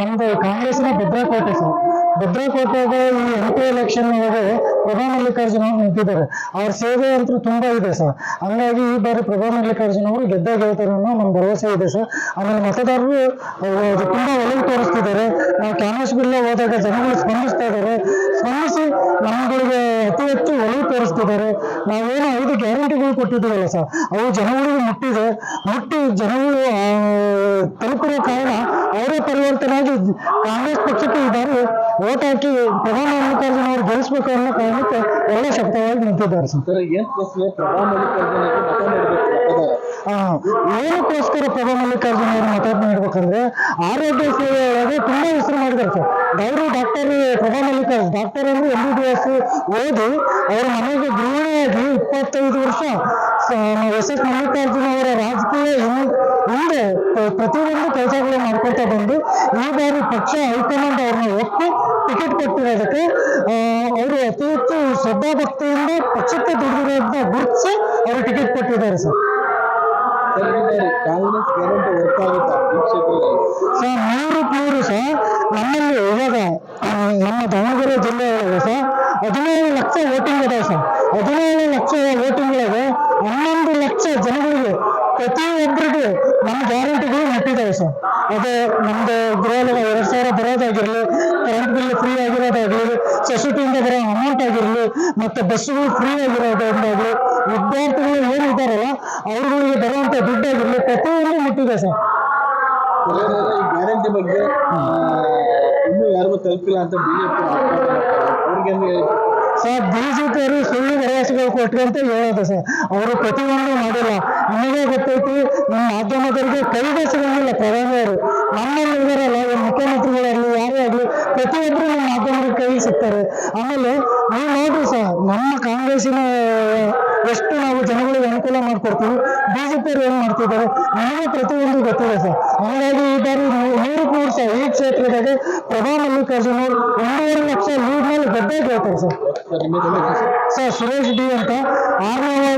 ನಮ್ದು ಕಾಂಗ್ರೆಸ್ನ ಭದ್ರಾಕೋಟೆ ಸರ್. ಭದ್ರಾಕೋಟೆಗೆ ಈ ಎಂ ಪಿ ಎಲೆಕ್ಷನ್ ಒಳಗೆ ಪ್ರಭಾ ಮಲ್ಲಿಕಾರ್ಜುನ ಅವರು ನಿಂತಿದ್ದಾರೆ. ಅವ್ರ ಸೇವೆ ಅಂತೂ ತುಂಬಾ ಇದೆ ಸರ್. ಹಂಗಾಗಿ ಈ ಬಾರಿ ಪ್ರಭಾ ಮಲ್ಲಿಕಾರ್ಜುನ ಅವರು ಗೆದ್ದ ಗೆಲ್ತಾರೆ ಅನ್ನೋ ನಮ್ಮ ಭರವಸೆ ಇದೆ ಸರ್. ಆಮೇಲೆ ಮತದಾರರು ತುಂಬಾ ಒಲವು ತೋರಿಸ್ತಿದ್ದಾರೆ. ನಾವು ಕ್ಯಾನ್ವಾಸ್ ಬಿಲ್ಲ ಹೋದಾಗ ಜನಗಳು ಸ್ಪಂದಿಸ್ತಾ ಇದ್ದಾರೆ. ಸ್ಪಂದಿಸಿ ನಮ್ಮಗಳಿಗೆ ಅತಿ ಹೆಚ್ಚು ಒಲವು ತೋರಿಸ್ತಿದ್ದಾರೆ. ನಾವೇನು ಐದು ಗ್ಯಾರಂಟಿಗಳು ಕೊಟ್ಟಿದ್ದೀವಲ್ಲ ಸರ್. ಅವು ಜನಗಳಿಗೆ ಮುಟ್ಟಿದೆ. ಮುಟ್ಟಿ ಜನಗಳು ತಲುಪಿರುವ ತಲುಪಿರೋ ಕಾರಣ ಅವರೇ ಪರಿವರ್ತನೆ ಆಗಿ ಕಾಂಗ್ರೆಸ್ ಪಕ್ಷಕ್ಕೆ ಬಾರಿ ಓಟ್ ಹಾಕಿ ಪ್ರಧಾನ ಮಲ್ಲಿಕಾರ್ಜುನ ಅವರು ಗೆಲ್ಲಿಸ್ಬೇಕು ಅನ್ನೋ ಕಾರಣಕ್ಕೆ ಒಳ್ಳೆ ಶಕ್ತವಾಗಿ ನಿಂತಿದ್ದಾರೆ ಸರ್. ಏನಕ್ಕೋಸ್ಕರ ಪ್ರಭಾ ಮಲ್ಲಿಕಾರ್ಜುನ ಅವರು ಮಾತಾಡ್ ಮಾಡ್ಬೇಕಂದ್ರೆ ಆರೋಗ್ಯ ಸೇವೆ ಒಳಗೆ ತುಂಬಾ ಹೆಸರು ಮಾಡಿದ್ದಾರೆ sir. Dairy doctor Prabha Mallikarjun doctor S ಓದಿ ಅವ್ರ ಮನೆಗೆ ಗೃಹಿಣಿಯಾಗಿ ಇಪ್ಪತ್ತೈದು ವರ್ಷ. ಎಸ್ ಎಸ್ ಮಲ್ಲಿಕಾರ್ಜುನ ಅವರ ರಾಜಕೀಯ ಹಿಂದೆ ಪ್ರ- ಪ್ರತಿಯೊಂದು ಕೆಲಸಗಳು ಮಾಡ್ಕೊಳ್ತಾ ಬಂದು ಈ ಬಾರಿ ಪಕ್ಷ ಹೈಕಮಾಂಡ್ ಅವ್ರನ್ನ ಒಪ್ಪಿ ಟಿಕೆಟ್ ಕೊಟ್ಟಿರೋದಕ್ಕೆ ಅವರು ಅತಿ ಹೆಚ್ಚು ಶ್ರದ್ಧಾಭಕ್ತಿಯಿಂದ ಪಕ್ಷಕ್ಕೆ ದುಡಿದಿರೋದನ್ನ ಗುರುತಿಸಿ ಅವರು ಟಿಕೆಟ್ ಕೊಟ್ಟಿದ್ದಾರೆ ಸರ್. ಸರ್ ಮೂರು ಬಾರಿ ಕಾಂಗ್ರೆಸ್ ಗ್ಯಾರಂಟಿ ವರ್ಕ್ ಆಗುತ್ತಾ ಈ ಕ್ಷೇತ್ರದಲ್ಲಿ ಸರ್ ನೂರಕ್ಕೆ ನೂರು ಸರ್ ನಮ್ಮಲ್ಲಿ ಇವಾಗ ಆ, ನಮ್ಮ ದಾವಣಗೆರೆ ಜಿಲ್ಲೆ ಒಳಗೆ ಸರ್ ಹದಿನೇಳು ಲಕ್ಷ ವೋಟಿಂಗ್ ಇದೆ ಸರ್. ಹದಿನೇಳು ಲಕ್ಷ ವೋಟಿಂಗ್ ಹನ್ನೊಂದು ಲಕ್ಷ ಜನಗಳಿಗೆ ಪ್ರತಿಯೊಬ್ಬರಿಗೂ ನಮ್ಮ ಗ್ಯಾರಂಟಿಗಳು ಮುಟ್ಟಿದ್ದಾವೆ ಸರ್. ಅದೇ ನಮ್ದು ಗೃಹ ಎರಡು ಸಾವಿರ ಬರೋದಾಗಿರ್ಲಿ ಕರೆಂಟ್ ಬಿಲ್ ಫ್ರೀ ಆಗಿರೋದಾಗ್ಲಿ ಸೊಸೈಟಿಯಿಂದ ಬರೋ ಅಮೌಂಟ್ ಆಗಿರಲಿ, ಮತ್ತೆ ಬಸ್ಸುಗಳು ಫ್ರೀ ಆಗಿರೋದಾಗ್ಲಿ, ವಿದ್ಯಾರ್ಥಿಗಳು ಏನಿದ್ದಾರಲ್ಲ, ಅವ್ರುಗಳಿಗೆ ಬರುವಂತ ದುಡ್ಡಾಗಿರ್ಲಿ ಪ್ರತಿಯೊಂದು ಮುಟ್ಟಿದೆ ಸರ್. ಗ್ಯಾರಂಟಿ ಬಗ್ಗೆ ಇನ್ನೂ ಯಾರಿಗೂ ತಲುಪಿಲ್ಲ ಅಂತ ಬಿಜೆಪಿ ಅವ್ರಿಗೆ ಸರ್ ಬಿಜೆಪಿ ಅವರು ಸುಳ್ಳು ಭರವಸೆಗಳು ಅಂತ ಹೇಳೋದು ಸರ್. ಅವರು ಪ್ರತಿಯೊಂದು ಮಾಡಿಲ್ಲ. ನಮಗೆ ಗೊತ್ತೈತಿ, ನಮ್ಮ ಮಾಧ್ಯಮದವರಿಗೆ ಕೈಗೆ ಸಿಗಂಗಿಲ್ಲ ಪ್ರಧಾನಿ ಅವರು. ನಮ್ಮಲ್ಲಿ ಇದಾರಲ್ಲ, ಈ ಮುಖ್ಯಮಂತ್ರಿಗಳಾಗಲಿ, ಯಾರೇ ಆಗಲಿ, ಪ್ರತಿಯೊಬ್ಬರು ನಮ್ಮ ಮಾಧ್ಯಮದ ಕೈ ಸಿಗ್ತಾರೆ ಆಮೇಲೆ ನೀವು ನೋಡ್ರಿ ಸರ್, ನಮ್ಮ ಕಾಂಗ್ರೆಸ್ಸಿನ, ಎಷ್ಟು ನಾವು ಜನಗಳಿಗೆ ಅನುಕೂಲ ಮಾಡ್ಕೊಡ್ತೀವಿ, ಬಿಜೆಪಿಯವರು ಏನ್ ಮಾಡ್ತಿದ್ದಾರೆ, ನಮಗೆ ಪ್ರತಿಯೊಂದು ಗೊತ್ತಿದೆ ಸರ್. ಹಾಗಾಗಿ ಈ ಬಾರಿ ನೂರು ನೂರು ಸರ್ ಈ ಕ್ಷೇತ್ರದಾಗ ಪ್ರಧಾನ ಮಲ್ಲಿಕಾರ್ಜುನ ಒಂದೂವರೆ ಲಕ್ಷ ಲೀಡ್ ಮೇಲೆ ಗದ್ದೆ ಗೆಲ್ತಾರೆ ಸರ್. ಸರ್ ನಿಮ್ಮ ಹೆಸರು ಸರ್ ಸರ್ ಸುರೇಶ್ ಡಿ ಅಂತ ಆರನೇ